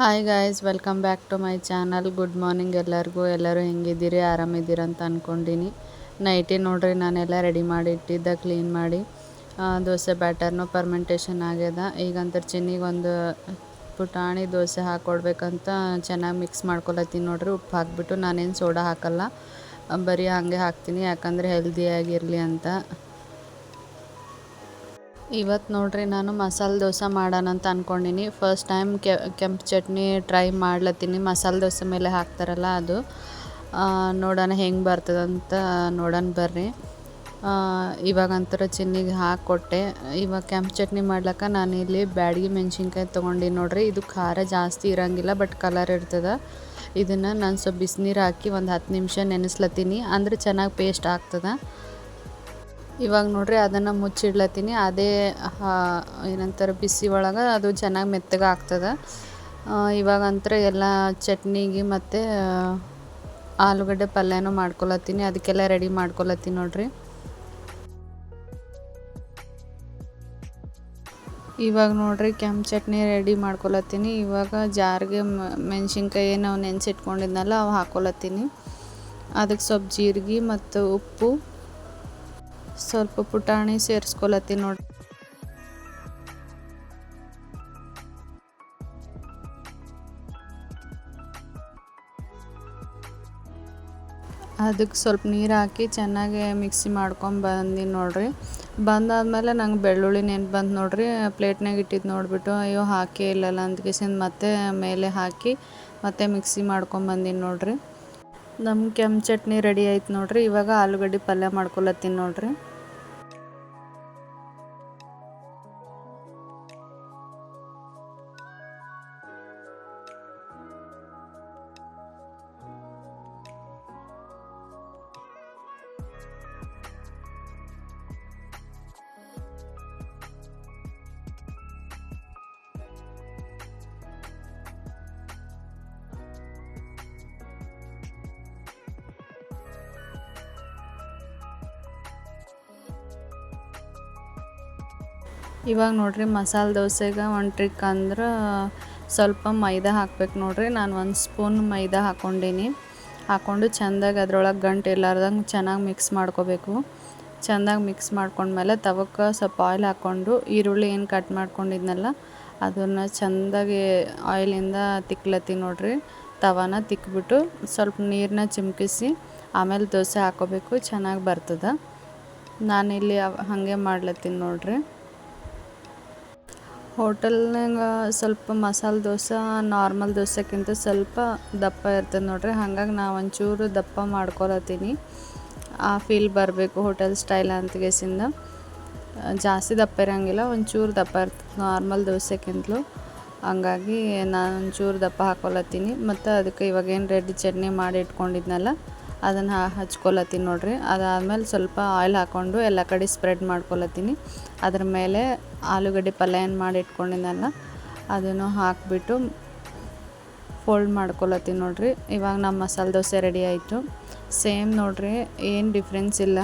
Hi guys welcome back to my channel good morning ಎಲ್ಲರಿಗೂ. ಎಲ್ಲರೂ ಹೆಂಗಿದ್ದೀರಿ? ಆರಾಮಿದ್ದೀರ ಅಂತ ಅಂದ್ಕೊಂಡಿನಿ ನೈಟಿ ನೋಡ್ರಿ, ನಾನೆಲ್ಲ ರೆಡಿ ಮಾಡಿ ಇಟ್ಟಿದ್ದ ಕ್ಲೀನ್ ಮಾಡಿ. ದೋಸೆ ಬ್ಯಾಟರ್ನು ಪರ್ಮೆಂಟೇಷನ್ ಆಗ್ಯದ. ಈಗಂತರ ಚಿನ್ನಿಗೆ ಒಂದು ಪುಟಾಣಿ ದೋಸೆ ಹಾಕ್ಕೊಡ್ಬೇಕಂತ ಚೆನ್ನಾಗಿ ಮಿಕ್ಸ್ ಮಾಡ್ಕೊಳತ್ತೀನಿ ನೋಡ್ರಿ. ಉಪ್ಪು ಹಾಕ್ಬಿಟ್ಟು ನಾನೇನು ಸೋಡಾ ಹಾಕಲ್ಲ. ಬರೀ ಹಾಗೆ ಹಾಕ್ತೀನಿ, ಯಾಕಂದರೆ ಹೆಲ್ದಿಯಾಗಿರಲಿ ಅಂತ. ಇವತ್ತು ನೋಡ್ರಿ ನಾನು ಮಸಾಲೆ ದೋಸೆ ಮಾಡೋಣ ಅಂತ ಅಂದ್ಕೊಂಡಿನಿ ಫಸ್ಟ್ ಟೈಮ್ ಕೆಂಪು ಚಟ್ನಿ ಟ್ರೈ ಮಾಡ್ಲತ್ತೀನಿ. ಮಸಾಲೆ ದೋಸೆ ಮೇಲೆ ಹಾಕ್ತಾರಲ್ಲ ಅದು. ನೋಡೋಣ ಹೆಂಗೆ ಬರ್ತದಂತ ನೋಡೋಣ ಬರ್ರಿ. ಇವಾಗಂತರ ಚಿನ್ನಿಗೆ ಹಾಕ್ಕೊಟ್ಟೆ ಇವಾಗ ಕೆಂಪು ಚಟ್ನಿ ಮಾಡ್ಲಿಕ್ಕೆ ನಾನು ಇಲ್ಲಿ ಬ್ಯಾಡಗಿ ಮೆಣಸಿನ್ಕಾಯಿ ತೊಗೊಂಡಿನಿ ನೋಡ್ರಿ. ಇದು ಖಾರ ಜಾಸ್ತಿ ಇರಂಗಿಲ್ಲ ಬಟ್ ಕಲರ್ ಇರ್ತದೆ. ಇದನ್ನು ನಾನು ಸ್ವಲ್ಪ ಬಿಸಿನೀರು ಹಾಕಿ ಒಂದು ಹತ್ತು ನಿಮಿಷ ನೆನೆಸ್ಲತ್ತೀನಿ. ಅಂದ್ರೆ ಚೆನ್ನಾಗಿ ಪೇಸ್ಟ್ ಆಗ್ತದೆ. ಇವಾಗ ನೋಡ್ರಿ ಅದನ್ನು ಮುಚ್ಚಿಡ್ಲತ್ತೀನಿ. ಅದೇ ಏನಂತಾರೆ ಬಿಸಿ ಒಳಗೆ ಅದು ಚೆನ್ನಾಗಿ ಮೆತ್ತಗೆ ಆಗ್ತದೆ. ಇವಾಗಂತರ ಎಲ್ಲ ಚಟ್ನಿಗೆ ಮತ್ತು ಆಲೂಗಡ್ಡೆ ಪಲ್ಯನೂ ಮಾಡ್ಕೊಳತ್ತೀನಿ ಅದಕ್ಕೆಲ್ಲ ರೆಡಿ ಮಾಡ್ಕೊಳತ್ತೀನಿ ನೋಡ್ರಿ. ಇವಾಗ ನೋಡ್ರಿ ಕೆಂಪು ಚಟ್ನಿ ರೆಡಿ ಮಾಡ್ಕೊಳತ್ತೀನಿ ಇವಾಗ ಜಾರ್ಗೆ ಮೆಣಸಿನ್ಕಾಯಿ ನಾವು ನೆನೆಸಿಟ್ಕೊಂಡಿದ್ನಲ್ಲ ಅವು ಹಾಕೊಳತ್ತೀನಿ ಅದಕ್ಕೆ ಸ್ವಲ್ಪ ಜೀರಿಗೆ ಮತ್ತು ಉಪ್ಪು ಸ್ವಲ್ಪ ಪುಟಾಣಿ ಸೇರಿಸ್ಕೊಳತ್ತೀನಿ ನೋಡಿ ಅದಕ್ಕೆ ಸ್ವಲ್ಪ ನೀರು ಹಾಕಿ ಚೆನ್ನಾಗಿ ಮಿಕ್ಸಿ ಮಾಡ್ಕೊಂಡು ಬಂದೀನಿ ನೋಡ್ರಿ. ಬಂದಾದಮೇಲೆ ನಂಗೆ ಬೆಳ್ಳುಳ್ಳಿ ನೆನ್ಪು ಬಂತು ನೋಡ್ರಿ. ಪ್ಲೇಟ್ನಾಗ ಇಟ್ಟಿದ್ದು ನೋಡಿಬಿಟ್ಟು, ಅಯ್ಯೋ ಹಾಕೇ ಇಲ್ಲಲ್ಲ ಅಂದ್ಕೇಸಿಂದ ಮತ್ತೆ ಮೇಲೆ ಹಾಕಿ ಮತ್ತೆ ಮಿಕ್ಸಿ ಮಾಡ್ಕೊಂಬಂದೀನಿ ನೋಡ್ರಿ. ನಮ್ಮ ಕೆಂಪು ಚಟ್ನಿ ರೆಡಿ ಆಯ್ತು ನೋಡ್ರಿ. ಇವಾಗ ಆಲೂಗಡ್ಡೆ ಪಲ್ಯ ಮಾಡ್ಕೊಳತ್ತೀನಿ ನೋಡ್ರಿ. ಇವಾಗ ನೋಡಿರಿ ಮಸಾಲೆ ದೋಸೆಗೆ ಒಂದು ಟ್ರಿಕ್ ಅಂದ್ರೆ ಸ್ವಲ್ಪ ಮೈದಾ ಹಾಕ್ಬೇಕು ನೋಡಿರಿ. ನಾನು ಒಂದು ಸ್ಪೂನ್ ಮೈದಾ ಹಾಕ್ಕೊಂಡೀನಿ ಹಾಕ್ಕೊಂಡು ಚೆಂದಾಗಿ ಅದ್ರೊಳಗೆ ಗಂಟು ಇಲ್ಲಾರ್ದಂಗೆ ಚೆನ್ನಾಗಿ ಮಿಕ್ಸ್ ಮಾಡ್ಕೋಬೇಕು. ಚೆಂದಾಗಿ ಮಿಕ್ಸ್ ಮಾಡ್ಕೊಂಡ್ಮೇಲೆ ತವಕ್ಕೆ ಸ್ವಲ್ಪ ಆಯಿಲ್ ಹಾಕ್ಕೊಂಡು ಈರುಳ್ಳಿ ಏನು ಕಟ್ ಮಾಡ್ಕೊಂಡಿದ್ನಲ್ಲ, ಅದನ್ನು ಚೆಂದಾಗಿ ಆಯಿಲಿಂದ ತಿಕ್ಲತ್ತಿ ನೋಡ್ರಿ. ತವಾನ ತಿಕ್ಬಿಟ್ಟು ಸ್ವಲ್ಪ ನೀರನ್ನ ಚಿಮ್ಕಿಸಿ ಆಮೇಲೆ ದೋಸೆ ಹಾಕೋಬೇಕು, ಚೆನ್ನಾಗಿ ಬರ್ತದೆ. ನಾನಿಲ್ಲಿ ಹಾಗೆ ಮಾಡ್ಲತ್ತೀನಿ ನೋಡ್ರಿ. ಹೋಟೆಲ್ನಾಗ ಸ್ವಲ್ಪ ಮಸಾಲೆ ದೋಸೆ, ನಾರ್ಮಲ್ ದೋಸೆಕ್ಕಿಂತ ಸ್ವಲ್ಪ ದಪ್ಪ ಇರ್ತದೆ ನೋಡ್ರಿ. ಹಾಗಾಗಿ ನಾ ಒಂಚೂರು ದಪ್ಪ ಮಾಡ್ಕೊಳತ್ತೀನಿ. ಆ ಫೀಲ್ ಬರಬೇಕು ಹೋಟೆಲ್ ಸ್ಟೈಲ್ ಅಂತಗೆಸಿಂದ ಜಾಸ್ತಿ ದಪ್ಪ ಇರೋಂಗಿಲ್ಲ, ಒಂಚೂರು ದಪ್ಪ ಇರ್ತದೆ ನಾರ್ಮಲ್ ದೋಸೆಕ್ಕಿಂತಲೂ. ಹಂಗಾಗಿ ನಾನು ಒಂಚೂರು ದಪ್ಪ ಹಾಕೊಳತ್ತೀನಿ. ಮತ್ತು ಅದಕ್ಕೆ ಇವಾಗೇನು ರೆಡಿ ಚಟ್ನಿ ಮಾಡಿ ಇಟ್ಕೊಂಡಿದ್ನಲ್ಲ, ಅದನ್ನು ಹಚ್ಕೊಳತ್ತೀನಿ ನೋಡ್ರಿ. ಅದಾದಮೇಲೆ ಸ್ವಲ್ಪ ಆಯಿಲ್ ಹಾಕ್ಕೊಂಡು ಎಲ್ಲ ಕಡೆ ಸ್ಪ್ರೆಡ್ ಮಾಡ್ಕೊಳತ್ತೀನಿ. ಅದ್ರ ಮೇಲೆ ಆಲೂಗಡ್ಡೆ ಪಲ್ಯ ಏನು ಮಾಡಿ ಇಟ್ಕೊಂಡಿದ್ದಲ್ಲ ಅದನ್ನು ಹಾಕಿಬಿಟ್ಟು ಫೋಲ್ಡ್ ಮಾಡ್ಕೊಳತ್ತೀನಿ ನೋಡ್ರಿ. ಇವಾಗ ನಮ್ಮ ಮಸಾಲೆ ದೋಸೆ ರೆಡಿ ಆಯಿತು. ಸೇಮ್ ನೋಡ್ರಿ, ಏನು ಡಿಫ್ರೆನ್ಸ್ ಇಲ್ಲ.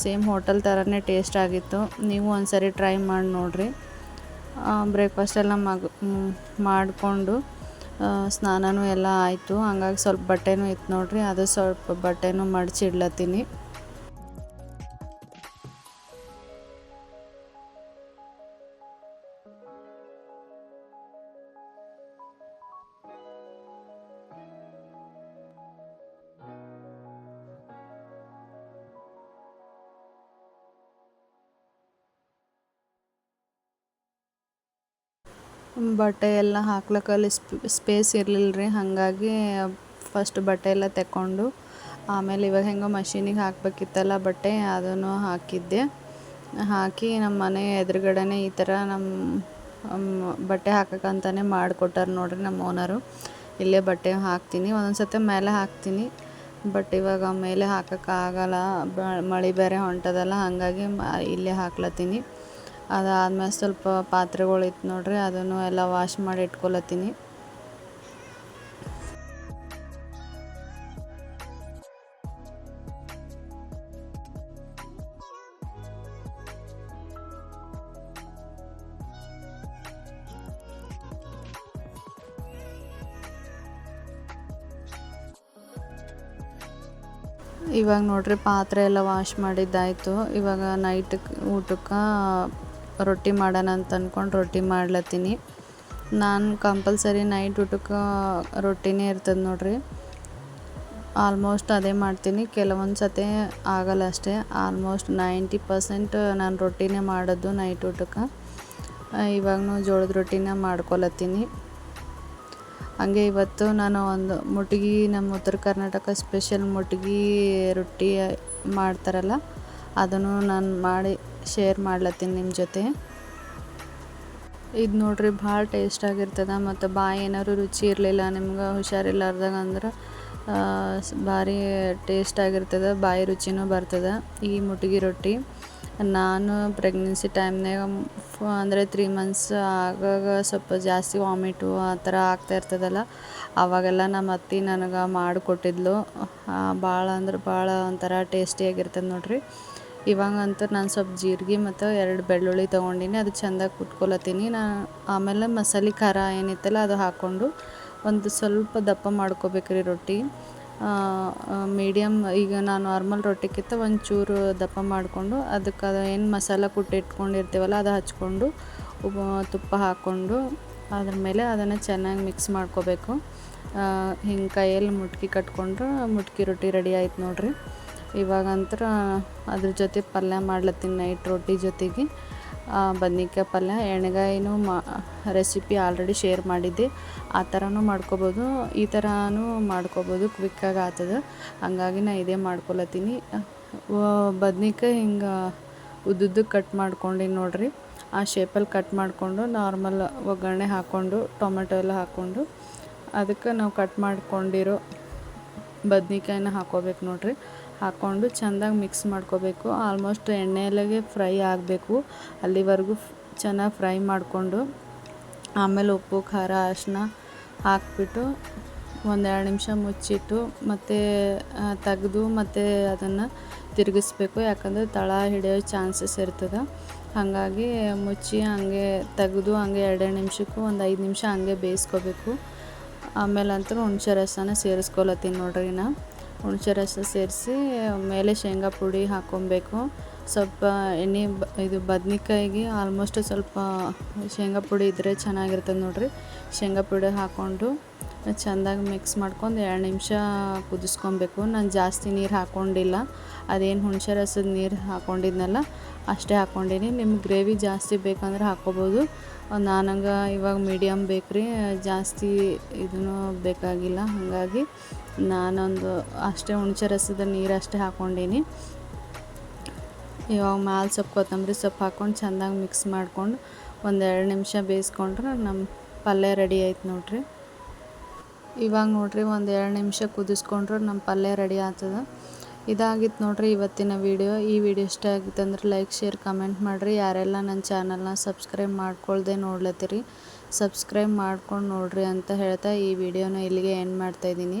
ಸೇಮ್ ಹೋಟೆಲ್ ಥರನೇ ಟೇಸ್ಟ್ ಆಗಿತ್ತು. ನೀವು ಒಂದ್ಸರಿ ಟ್ರೈ ಮಾಡಿ ನೋಡ್ರಿ. ಬ್ರೇಕ್ಫಾಸ್ಟೆಲ್ಲ ಮಗ ಮಾಡಿಕೊಂಡು ಸ್ನಾನನೂ ಎಲ್ಲ ಆಯಿತು. ಹಂಗಾಗಿ ಸ್ವಲ್ಪ ಬಟ್ಟೆನೂ ಇತ್ತು ನೋಡ್ರಿ. ಅದು ಸ್ವಲ್ಪ ಬಟ್ಟೆನೂ ಮಡಚಿ ಬಟ್ಟೆ ಎಲ್ಲ ಹಾಕ್ಲಿಕ್ಕೆ ಸ್ಪೇಸ್ ಇರಲಿಲ್ಲ ರೀ. ಹಾಗಾಗಿ ಫಸ್ಟ್ ಬಟ್ಟೆ ಎಲ್ಲ ತೆಕ್ಕೊಂಡು, ಆಮೇಲೆ ಇವಾಗ ಹೆಂಗೋ ಮಷೀನಿಗೆ ಹಾಕಬೇಕಿತ್ತಲ್ಲ ಬಟ್ಟೆ, ಅದನ್ನು ಹಾಕಿದ್ದೆ. ಹಾಕಿ ನಮ್ಮ ಮನೆ ಎದುರುಗಡೆನೇ ಈ ಥರ ನಮ್ಮ ಬಟ್ಟೆ ಹಾಕಕ್ಕಂತಲೇ ಮಾಡಿಕೊಟ್ಟಾರ ನೋಡ್ರಿ ನಮ್ಮ ಓನರು ಇಲ್ಲೇ ಬಟ್ಟೆ ಹಾಕ್ತೀನಿ. ಒಂದೊಂದು ಸತಿ ಮೇಲೆ ಹಾಕ್ತೀನಿ. ಬಟ್ ಇವಾಗ ಮೇಲೆ ಹಾಕೋಕ್ಕಾಗಲ್ಲ ಮಳೆ ಬೇರೆ ಹೊಂಟದಲ್ಲ, ಹಾಗಾಗಿ ಇಲ್ಲೇ ಹಾಕ್ಲತ್ತೀನಿ. ಅದಾದ್ಮೇಲೆ ಸ್ವಲ್ಪ ಪಾತ್ರೆಗಳು ಇತ್ತು ನೋಡ್ರಿ, ಅದನ್ನು ಎಲ್ಲ ವಾಶ್ ಮಾಡಿ ಇಟ್ಕೊಳತ್ತೀನಿ ಇವಾಗ ನೋಡ್ರಿ ಪಾತ್ರೆ ಎಲ್ಲ ವಾಶ್ ಮಾಡಿದ್ದಾಯಿತು. ಇವಾಗ ನೈಟ್ ಊಟಕ್ಕೆ ರೊಟ್ಟಿ ಮಾಡೋಣ ಅಂತ ಅಂದ್ಕೊಂಡು ರೊಟ್ಟಿ ಮಾಡ್ಲತ್ತೀನಿ. ನಾನು ಕಂಪಲ್ಸರಿ ನೈಟ್ ಊಟಕ್ಕೆ ರೊಟ್ಟಿನೇ ಇರ್ತದೆ ನೋಡ್ರಿ. ಆಲ್ಮೋಸ್ಟ್ ಅದೇ ಮಾಡ್ತೀನಿ. ಕೆಲವೊಂದು ಸತಿ ಆಗಲ್ಲ ಅಷ್ಟೇ. ಆಲ್ಮೋಸ್ಟ್ ನೈಂಟಿ ಪರ್ಸೆಂಟ್ ನಾನು ರೊಟ್ಟಿನೇ ಮಾಡೋದು ನೈಟ್ ಊಟಕ್ಕೆ. ಇವಾಗೂ ಜೋಳದ ರೊಟ್ಟಿನ ಮಾಡ್ಕೊಳತ್ತೀನಿ. ಹಂಗೆ ಇವತ್ತು ನಾನು ಒಂದು ಮುಟ್ಗಿ, ನಮ್ಮ ಉತ್ತರ ಕರ್ನಾಟಕ ಸ್ಪೆಷಲ್ ಮುಟ್ಗಿ ರೊಟ್ಟಿ ಮಾಡ್ತಾರಲ್ಲ, ಅದನ್ನು ನಾನು ಮಾಡಿ ಶೇರ್ ಮಾಡ್ಲತ್ತೀನಿ ನಿಮ್ಮ ಜೊತೆ. ಇದು ನೋಡ್ರಿ ಭಾಳ ಟೇಸ್ಟ್ ಆಗಿರ್ತದೆ ಮತ್ತು ಬಾಯಿ ಏನಾದ್ರು ರುಚಿ ಇರಲಿಲ್ಲ, ನಿಮ್ಗೆ ಹುಷಾರಿಲ್ಲಾರ್ದಾಗ ಅಂದ್ರೆ ಭಾರಿ ಟೇಸ್ಟ್ ಆಗಿರ್ತದೆ, ಬಾಯಿ ರುಚಿನೂ ಬರ್ತದೆ ಈ ಮುಟ್ಗಿ ರೊಟ್ಟಿ. ನಾನು ಪ್ರೆಗ್ನೆನ್ಸಿ ಟೈಮ್ನಾಗ ಅಂದರೆ ತ್ರೀ ಮಂತ್ಸ್ ಆಗಾಗ ಸ್ವಲ್ಪ ಜಾಸ್ತಿ ವಾಮಿಟು ಆ ಥರ ಆಗ್ತಾ ಇರ್ತದಲ್ಲ ಆವಾಗೆಲ್ಲ ನಮ್ಮ ಅತ್ತಿ ನನಗೆ ಮಾಡಿಕೊಟ್ಟಿದ್ಲು. ಭಾಳ ಅಂದ್ರೆ ಭಾಳ ಒಂಥರ ಟೇಸ್ಟಿಯಾಗಿರ್ತದೆ ನೋಡ್ರಿ. ಇವಾಗಂತೂ ನಾನು ಸ್ವಲ್ಪ ಜೀರಿಗೆ ಮತ್ತು ಎರಡು ಬೆಳ್ಳುಳ್ಳಿ ತೊಗೊಂಡಿನಿ, ಅದು ಚೆಂದಾಗಿ ಕುಟ್ಕೊಳತ್ತೀನಿ ನಾ ಆಮೇಲೆ ಮಸಾಲೆ ಖಾರ ಏನಿತ್ತಲ್ಲ ಅದು ಹಾಕ್ಕೊಂಡು ಒಂದು ಸ್ವಲ್ಪ ದಪ್ಪ ಮಾಡ್ಕೋಬೇಕ್ರಿ ರೊಟ್ಟಿ. ಮೀಡಿಯಮ್ ಈಗ ನಾನು ನಾರ್ಮಲ್ ರೊಟ್ಟಿಗಿಂತ ಒಂಚೂರು ದಪ್ಪ ಮಾಡಿಕೊಂಡು ಅದಕ್ಕೆ ಅದು ಏನು ಮಸಾಲ ಕುಟ್ಟಿ ಇಟ್ಕೊಂಡಿರ್ತೀವಲ್ಲ ಅದು ಹಚ್ಕೊಂಡು ತುಪ್ಪ ಹಾಕ್ಕೊಂಡು ಅದ್ರ ಮೇಲೆ ಅದನ್ನು ಚೆನ್ನಾಗಿ ಮಿಕ್ಸ್ ಮಾಡ್ಕೋಬೇಕು. ಹಿಂಗೆ ಕೈಯಲ್ಲಿ ಮುಟ್ಕಿ ಕಟ್ಕೊಂಡ್ರೆ ಮುಟ್ಕಿ ರೊಟ್ಟಿ ರೆಡಿ ಆಯ್ತು ನೋಡ್ರಿ. ಇವಾಗಂತ್ರ ಅದ್ರ ಜೊತೆ ಪಲ್ಯ ಮಾಡ್ಲತ್ತೀನಿ ನೈಟ್ ರೊಟ್ಟಿ ಜೊತೆಗೆ. ಬದ್ನಿಕಾಯಿ ಪಲ್ಯ, ಎಣ್ಗಾಯಿನೂ ಮಾ ರೆಸಿಪಿ ಆಲ್ರೆಡಿ ಶೇರ್ ಮಾಡಿದ್ದೆ. ಆ ಥರನೂ ಮಾಡ್ಕೊಬೋದು. ಈ ಥರನೂ ಮಾಡ್ಕೊಬೋದು ಕ್ವಿಕ್ಕಾಗಿ ಆಗ್ತದೆ ಹಂಗಾಗಿ ನಾ ಇದೇ ಮಾಡ್ಕೊಳತ್ತೀನಿ ಬದ್ನಿಕಾಯಿ ಹಿಂಗೆ ಉದ್ದುದ್ದು ಕಟ್ ಮಾಡ್ಕೊಂಡಿನಿ ನೋಡಿರಿ. ಆ ಶೇಪಲ್ಲಿ ಕಟ್ ಮಾಡಿಕೊಂಡು ನಾರ್ಮಲ್ ಒಗ್ಗರಣೆ ಹಾಕ್ಕೊಂಡು ಟೊಮೆಟೊ ಎಲ್ಲ ಹಾಕ್ಕೊಂಡು ಅದಕ್ಕೆ ನಾವು ಕಟ್ ಮಾಡ್ಕೊಂಡಿರೋ ಬದ್ನಿಕಾಯಿನ ಹಾಕೋಬೇಕು ನೋಡ್ರಿ. ಹಾಕ್ಕೊಂಡು ಚೆಂದಾಗಿ ಮಿಕ್ಸ್ ಮಾಡ್ಕೋಬೇಕು. ಆಲ್ಮೋಸ್ಟ್ ಎಣ್ಣೆಯಲ್ಲಿಗೆ ಫ್ರೈ ಆಗಬೇಕು. ಅಲ್ಲಿವರೆಗೂ ಚೆನ್ನಾಗಿ ಫ್ರೈ ಮಾಡಿಕೊಂಡು, ಆಮೇಲೆ ಉಪ್ಪು, ಖಾರ ಅರಿಶಿನ ಹಾಕಿಬಿಟ್ಟು ಒಂದೆರಡು ನಿಮಿಷ ಮುಚ್ಚಿಟ್ಟು ಮತ್ತು ತೆಗೆದು ಮತ್ತು ಅದನ್ನು ತಿರುಗಿಸ್ಬೇಕು. ಯಾಕಂದರೆ ತಳ ಹಿಡಿಯೋ ಚಾನ್ಸಸ್ ಇರ್ತದೆ. ಹಾಗಾಗಿ ಮುಚ್ಚಿ ಹಂಗೆ ತೆಗೆದು ಹಂಗೆ ಎರಡೆರಡು ನಿಮಿಷಕ್ಕೂ ಒಂದು ಐದು ನಿಮಿಷ ಹಂಗೆ ಬೇಯಿಸ್ಕೋಬೇಕು. ಆಮೇಲೆ ಅಂತೂ ಹುಣ್ಸೆ ರಸನ ಸೇರಿಸ್ಕೊಳತ್ತೀನಿ ನೋಡ್ರಿ ನಾ. ಹುಣಸೆ ರಸ ಸೇರಿಸಿ, ಮೇಲೆ ಶೇಂಗಾ ಪುಡಿ ಹಾಕ್ಕೊಬೇಕು. ಸ್ವಲ್ಪ ಎಣ್ಣೆ ಇದು ಬದ್ನಿಕಾಯಿಗೆ ಆಲ್ಮೋಸ್ಟ್ ಸ್ವಲ್ಪ ಶೇಂಗಾ ಪುಡಿ ಇದ್ದರೆ ಚೆನ್ನಾಗಿರ್ತದೆ ನೋಡಿರಿ. ಶೇಂಗಾ ಪುಡಿ ಹಾಕ್ಕೊಂಡು ಚೆಂದಾಗಿ ಮಿಕ್ಸ್ ಮಾಡ್ಕೊಂಡು ಎರಡು ನಿಮಿಷ ಕುದಿಸ್ಕೊಬೇಕು. ನಾನು ಜಾಸ್ತಿ ನೀರು ಹಾಕ್ಕೊಂಡಿಲ್ಲ ಅದೇನು ಹುಣಸೆ ರಸದ ನೀರು ಹಾಕ್ಕೊಂಡಿದ್ನಲ್ಲ ಅಷ್ಟೇ ಹಾಕ್ಕೊಂಡೀನಿ ನಿಮ್ಗೆ ಗ್ರೇವಿ ಜಾಸ್ತಿ ಬೇಕಂದ್ರೆ ಹಾಕ್ಕೊಬೋದು. ನನಗೆ ಇವಾಗ ಮೀಡಿಯಮ್ ಬೇಕು ರೀ ಜಾಸ್ತಿ ಇದನ್ನು ಬೇಕಾಗಿಲ್ಲ. ಹಾಗಾಗಿ ನಾನೊಂದು ಅಷ್ಟೇ ಹುಣಸೆ ರಸದ ನೀರು ಅಷ್ಟೇ ಹಾಕ್ಕೊಂಡೀನಿ. ಇವಾಗ ಮ್ಯಾಲೆ ಸೊಪ್ಪು ಕೊತ್ತಂಬರಿ ಸೊಪ್ಪು ಹಾಕ್ಕೊಂಡು ಚೆಂದಾಗಿ ಮಿಕ್ಸ್ ಮಾಡ್ಕೊಂಡು ಒಂದು ಎರಡು ನಿಮಿಷ ಬೇಯಿಸ್ಕೊಂಡ್ರೆ ನಮ್ಮ ಪಲ್ಯ ರೆಡಿ ಆಯ್ತು ನೋಡಿರಿ. ಇವಾಗ ನೋಡಿರಿ ಒಂದು ಎರಡು ನಿಮಿಷ ಕುದಿಸ್ಕೊಂಡ್ರೆ ನಮ್ಮ ಪಲ್ಯ ರೆಡಿ ಆಗ್ತದೆ ಇದಾಗಿತ್ತು ನೋಡ್ರಿ ಇವತ್ತಿನ ವಿಡಿಯೋ ಈ ವಿಡಿಯೋ ಇಷ್ಟ ಆಗಿತ್ತು ಅಂದ್ರೆ ಲೈಕ್ ಶೇರ್ ಕಮೆಂಟ್ ಮಾಡಿರಿ. ಯಾರೆಲ್ಲ ನನ್ನ ಚಾನಲ್ನ ಸಬ್ಸ್ಕ್ರೈಬ್ ಮಾಡ್ಕೊಳ್ದೆ ನೋಡ್ಲತ್ತೀರಿ ಸಬ್ಸ್ಕ್ರೈಬ್ ಮಾಡ್ಕೊಂಡು ನೋಡಿರಿ ಅಂತ ಹೇಳ್ತಾ ಈ ವಿಡಿಯೋನ ಇಲ್ಲಿಗೆ ಎಂಡ್ ಮಾಡ್ತಾಯಿದ್ದೀನಿ